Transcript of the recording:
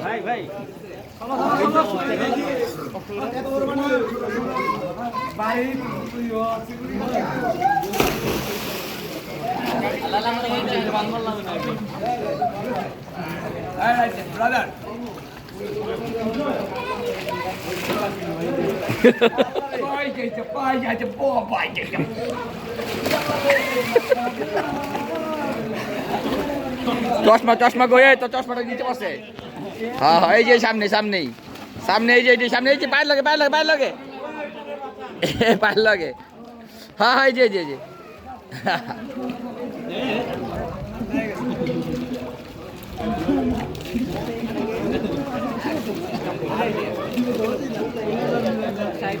ভাই ভাই পাই যাইছে পাই যাইছে পাই যাইছে চশমা চশমা গোয়ে তো চশমাটা নিচে বসে হ্যাঁ হ্যাঁ এই যে সামনে, সামনেই। সামনে এই যে, এই সামনে এই যে, পায়ের লাগে পায়ের লাগে পায়ের লাগে। পায়ের লাগে। হ্যাঁ হ্যাঁ এই যে এই যে Thank.